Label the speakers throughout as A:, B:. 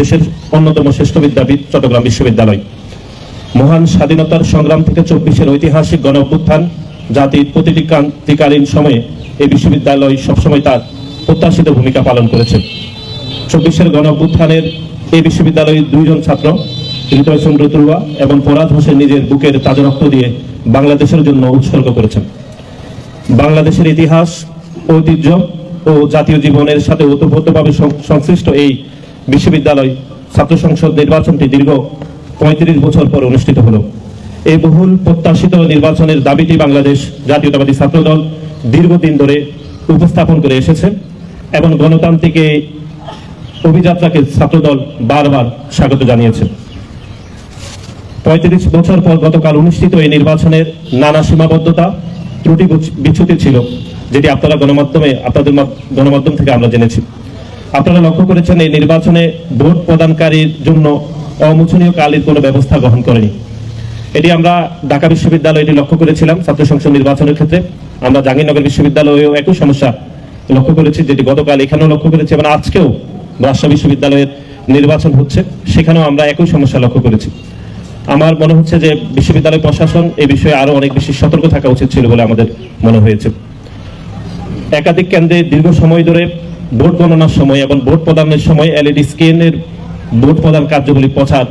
A: দেশের অন্যতম শ্রেষ্ঠ বিদ্যাপীঠ চট্টগ্রাম বিশ্ববিদ্যালয়। মহান স্বাধীনতার সংগ্রাম থেকে চব্বিশের ঐতিহাসিক গণ অভ্যুত্থান জাতির প্রতিটি ক্রান্তিকালীন সময়ে এই বিশ্ববিদ্যালয় সবসময় তার প্রত্যাশিত ভূমিকা পালন করেছে। চব্বিশের গণ অভ্যুত্থানের এই বিশ্ববিদ্যালয়ের দুইজন ছাত্র হৃদয় চন্দ্র তুরুয়া এবং পরাদ হোসেন নিজের বুকের তাজা রক্ত দিয়ে বাংলাদেশের জন্য উৎসর্গ করেছেন। বাংলাদেশের ইতিহাস, ঐতিহ্য ও জাতীয় জীবনের সাথে ওতপ্রোতভাবে সংশ্লিষ্ট এই বিশ্ববিদ্যালয় ছাত্র সংসদ নির্বাচনটি দীর্ঘ পঁয়ত্রিশ বছর পর অনুষ্ঠিত হলো। এই বহুল প্রত্যাশিত নির্বাচনের দাবিটি বাংলাদেশ জাতীয়তাবাদী ছাত্রদল দীর্ঘদিন ধরে উপস্থাপন করে এসেছে এবং গণতান্ত্রিক অভিযাত্রাকে ছাত্রদল বারবার স্বাগত জানিয়েছে। পঁয়ত্রিশ বছর পর গতকাল অনুষ্ঠিত এই নির্বাচনের নানা সীমাবদ্ধতা ত্রুটি বিচ- বিচ্যুতি ছিল, যেটি আপনারা গণমাধ্যমে, আপনাদের গণমাধ্যম থেকে আমরা জেনেছি। আপনারা লক্ষ্য করেছেন, এই নির্বাচনে ভোট প্রদানকারীর জন্য অমোচনীয় কালের কোনো ব্যবস্থা গ্রহণ করেনি। এটি আমরা ঢাকা বিশ্ববিদ্যালয়ে এটি লক্ষ্য করেছিলাম ছাত্র সংসদ নির্বাচনের ক্ষেত্রে। আমরা জাহাঙ্গীরনগর বিশ্ববিদ্যালয়েও একই সমস্যা লক্ষ্য করেছি, যেটি গতকাল এখানেও লক্ষ্য করেছি এবং আজকেও রাজশাহী বিশ্ববিদ্যালয়ের নির্বাচন হচ্ছে, সেখানেও আমরা একই সমস্যা লক্ষ্য করেছি। আমার মনে হচ্ছে যে বিশ্ববিদ্যালয় প্রশাসন এই বিষয়ে আরও অনেক বেশি সতর্ক থাকা উচিত ছিল বলে আমাদের মনে হয়েছে। একাধিক কেন্দ্রে দীর্ঘ সময় ধরে ভোট গণনার সময় এবং ভোট প্রদানের সময় এলইডি স্ক্রিনের ভোট প্রদান কার্যগুলি প্রচার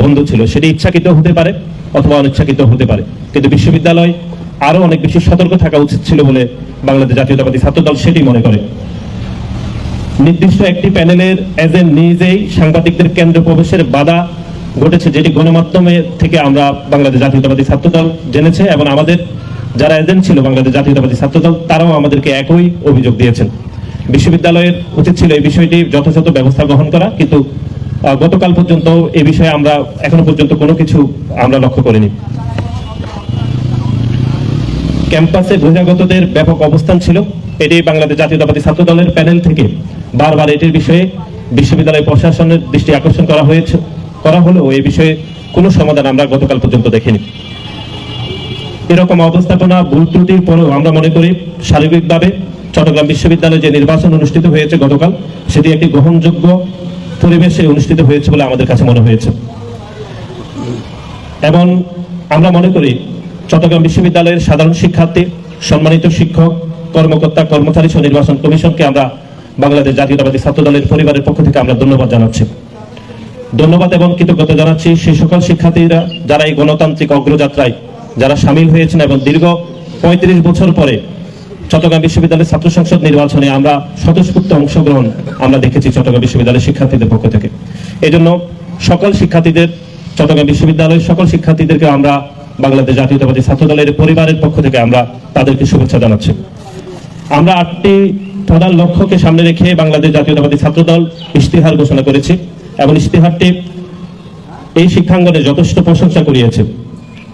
A: বন্ধ ছিল। সেটি ইচ্ছাকৃত হতে পারে অথবা অনিচ্ছাকৃত হতে পারে। কিন্তু বিশ্ববিদ্যালয় আরও অনেক বেশি সতর্ক থাকা উচিত ছিল বলে বাংলাদেশ জাতীয়তাবাদী ছাত্রদল সেটি মনে করে। নির্দিষ্ট একটি প্যানেলের এজেন্ট নিজেই সাংবাদিকদের কেন্দ্র প্রবেশের বাধা ঘটেছে, যেটি গণমাধ্যমে থেকে আমরা বাংলাদেশ জাতীয়তাবাদী ছাত্র দল জেনেছে এবং আমাদের যারা এজেন্ট ছিল বাংলাদেশ জাতীয়তাবাদী ছাত্র দল তারাও আমাদেরকে একই অভিযোগ দিয়েছেন। বিশ্ববিদ্যালয়ের উচিত ছিল এই বিষয়টি যথাযথ ব্যবস্থা গ্রহণ করা, কিন্তু গতকাল পর্যন্ত এ বিষয়ে আমরা, এখনও পর্যন্ত কোনো কিছু আমরা লক্ষ্য করিনি। ক্যাম্পাসে বহিরাগতদের ব্যাপক অবস্থান ছিল। এটি বাংলাদেশ জাতীয়তাবাদী ছাত্র দলের প্যানেল থেকে বারবার এটির বিষয়ে বিশ্ববিদ্যালয় প্রশাসনের দৃষ্টি আকর্ষণ করা হয়েছে, করা হলেও এই বিষয়ে কোনো সমাধান আমরা গতকাল পর্যন্ত দেখিনি। এরকম অবস্থাপনা ভুল ত্রুটির পরেও আমরা মনে করি শারীরিকভাবে চট্টগ্রাম বিশ্ববিদ্যালয়ে যে নির্বাচন অনুষ্ঠিত হয়েছে গতকাল, সেটি একটি গ্রহণযোগ্য পরিবেশে অনুষ্ঠিত হয়েছে বলে আমাদের কাছে মনে হয়েছে। এবং আমরা মনে করি, চট্টগ্রাম বিশ্ববিদ্যালয়ের সাধারণ শিক্ষার্থী, সম্মানিত শিক্ষক, কর্মকর্তা, কর্মচারী সহ নির্বাচন কমিশনকে আমরা বাংলাদেশ জাতীয়তাবাদী ছাত্র দলের পরিবারের পক্ষ থেকে আমরা ধন্যবাদ জানাচ্ছি। ধন্যবাদ এবং কৃতজ্ঞতা জানাচ্ছি সেই সকল শিক্ষার্থীরা, যারা এই গণতান্ত্রিক অগ্রযাত্রায় যারা সামিল হয়েছেন এবং দীর্ঘ পঁয়ত্রিশ বছর পরে চট্টগ্রাম বিশ্ববিদ্যালয়ের ছাত্র সংসদ নির্বাচনে আমরা স্বতঃস্ফূর্ত অংশগ্রহণ আমরা দেখেছি চট্টগ্রাম বিশ্ববিদ্যালয়ের শিক্ষার্থীদের পক্ষ থেকে। এই জন্য সকল শিক্ষার্থীদের, চট্টগ্রাম বিশ্ববিদ্যালয়ের সকল শিক্ষার্থীদেরকে আমরা বাংলাদেশ জাতীয়তাবাদী ছাত্র দলের পরিবারের পক্ষ থেকে আমরা তাদেরকে শুভেচ্ছা জানাচ্ছি। আমরা আটটি প্রধান লক্ষ্যকে সামনে রেখে বাংলাদেশ জাতীয়তাবাদী ছাত্র দল ইশতেহার ঘোষণা করেছি এবং ইশতেহারটি এই শিক্ষাঙ্গনে যথেষ্ট প্রশংসা করিয়েছে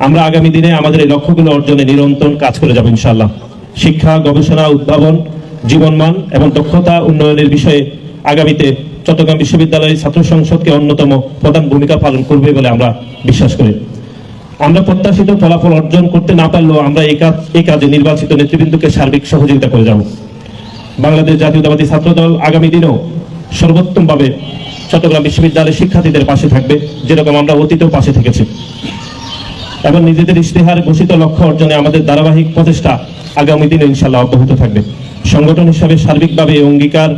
A: আমরা আগামী দিনে আমাদের এই লক্ষ্যগুলো অর্জনে নিরন্তর কাজ করে যাব ইনশাল্লাহ শিক্ষা, গবেষণা, উদ্ভাবন, জীবনমান এবং দক্ষতা উন্নয়নের বিষয়ে আগামীতে চট্টগ্রাম বিশ্ববিদ্যালয়ের ছাত্র সংসদকে অন্যতম প্রধান ভূমিকা পালন করবে বলে আমরা বিশ্বাস করি। আমরা প্রত্যাশিত ফলাফল অর্জন করতে না পারলেও আমরা এই কাজ, এই কাজে নির্বাচিত নেতৃবৃন্দকে সার্বিক সহযোগিতা করে যাব। বাংলাদেশ জাতীয়তাবাদী ছাত্রদল আগামী দিনেও সর্বোত্তমভাবে চট্টগ্রাম বিশ্ববিদ্যালয়ের শিক্ষার্থীদের পাশে থাকবে, যেরকম আমরা অতীতেও পাশে থেকেছি। এবং নিজেদের ইশতেহার ঘোষিত লক্ষ্য অর্জনে আমাদের ধারাবাহিক প্রচেষ্টা আগামী দিনে ইনশাল্লাহ অব্যাহত থাকবে। সংগঠন হিসাবে সার্বিকভাবে এই অঙ্গীকার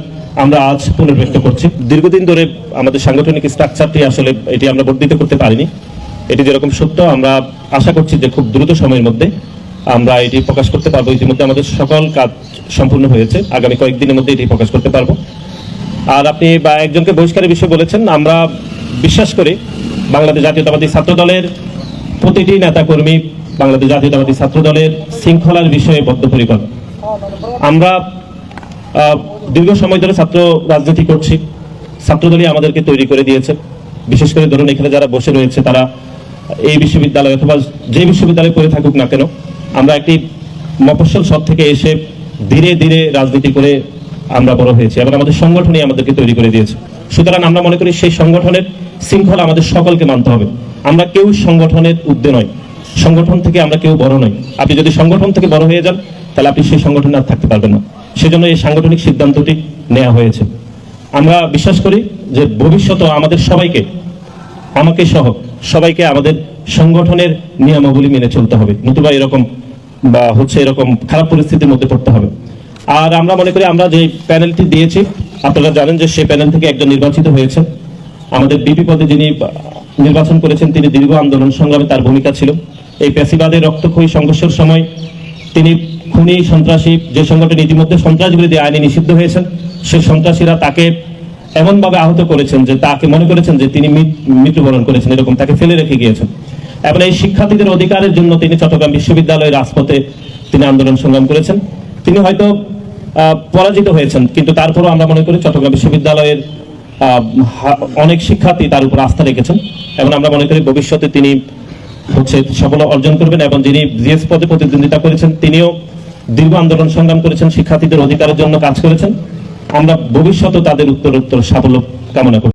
A: আমরা আজ পুনর্ব্যক্ত করছি। দীর্ঘদিন ধরে আমাদের সাংগঠনিক স্ট্রাকচারটি আসলে এটি আমরা বর্ধিত করতে পারিনি। এটি যেরকম সত্য, আমরা আশা করছি যে খুব দ্রুত সময়ের মধ্যে আমরা এটি প্রকাশ করতে পারব। ইতিমধ্যে আমাদের সকল কাজ সম্পূর্ণ হয়েছে। আগামী কয়েকদিনের মধ্যে এটি প্রকাশ করতে পারব। আর আপনি বা একজনকে বহিষ্কারের বিষয়ে বলেছেন, আমরা বিশ্বাস করি বাংলাদেশ জাতীয়তাবাদী ছাত্র দলের প্রতিটি নেতাকর্মী বাংলাদেশ জাতীয়তাবাদী ছাত্র দলের শৃঙ্খলার বিষয়ে বদ্ধপরিকর। আমরা দীর্ঘ সময় ধরে ছাত্র রাজনীতি করছি। ছাত্রদলই আমাদেরকে তৈরি করে দিয়েছে। বিশেষ করে ধরুন এখানে যারা বসে রয়েছে, তারা এই বিশ্ববিদ্যালয় অথবা যে বিশ্ববিদ্যালয়ে পড়ে থাকুক না কেন, আমরা একটি মফস্বল সব থেকে এসে ধীরে ধীরে রাজনীতি করে আমরা বড় হয়েছি এবং আমাদের সংগঠনই আমাদেরকে তৈরি করে দিয়েছে। সুতরাং আমরা মনে করি সেই সংগঠনের শৃঙ্খলা আমাদের সকলকে মানতে হবে। আমরা কেউ সংগঠনের ঊর্ধ্বে নয় সংগঠন থেকে আমরা কেউ বড় নই। আপনি যদি সংগঠন থেকে বড় হয়ে যান, তাহলে আপনি সেই সংগঠনে আর থাকতে পারবেন না। সেজন্য এই সাংগঠনিক সিদ্ধান্তটি নেওয়া হয়েছে। আমরা বিশ্বাস করি যে ভবিষ্যতে আমাদের সবাইকে, আমাকে সহ সবাইকে আমাদের সংগঠনের নিয়মাবলী মেনে চলতে হবে। নতুবা এরকম বা হচ্ছে এরকম খারাপ পরিস্থিতির মধ্যে পড়তে হবে। আর আমরা মনে করি আমরা যে প্যানেলটি দিয়েছি, আপনারা জানেন যে সেই প্যানেল থেকে একজন নির্বাচিত হয়েছে আমাদের বিপি পদে যিনি নির্বাচন করেছেন তিনি দীর্ঘ আন্দোলন সংগ্রামে তার ভূমিকা ছিল। এই প্যাসিবাদের রক্তক্ষয়ী সংঘর্ষের সময় তিনি খুনি, সন্ত্রাসী, যে সংগঠন ইতিমধ্যে সন্ত্রাস বিরোধী আইনে নিষিদ্ধ হয়েছেন, সেই সন্ত্রাসীরা তাকে এমনভাবে আহত করেছেন যে তাকে মনে করেছেন যে তিনি মৃত্যুবরণ করেছেন, এরকম তাকে ফেলে রেখে গিয়েছেন। এবং এই শিক্ষার্থীদের অধিকারের জন্য তিনি চট্টগ্রাম বিশ্ববিদ্যালয়ের রাজপথে তিনি আন্দোলন সংগ্রাম করেছেন। তিনি হয়তো পরাজিত হয়েছেন, কিন্তু তারপরও আমরা মনে করি চট্টগ্রাম বিশ্ববিদ্যালয়ের অনেক শিক্ষার্থী তার উপর আস্থা রেখেছেন। এবং আমরা মনে করি ভবিষ্যতে তিনি হচ্ছে সফল অর্জন করবেন এবং যিনি জিএস পদে প্রতিদ্বন্দ্বিতা করেছেন, তিনিও দীর্ঘ আন্দোলন সংগ্রাম করেছেন, শিক্ষার্থীদের অধিকারের জন্য কাজ করেছেন। আমরা ভবিষ্যতে তাদের উত্তরোত্তর উত্তর সাফল্য কামনা করি।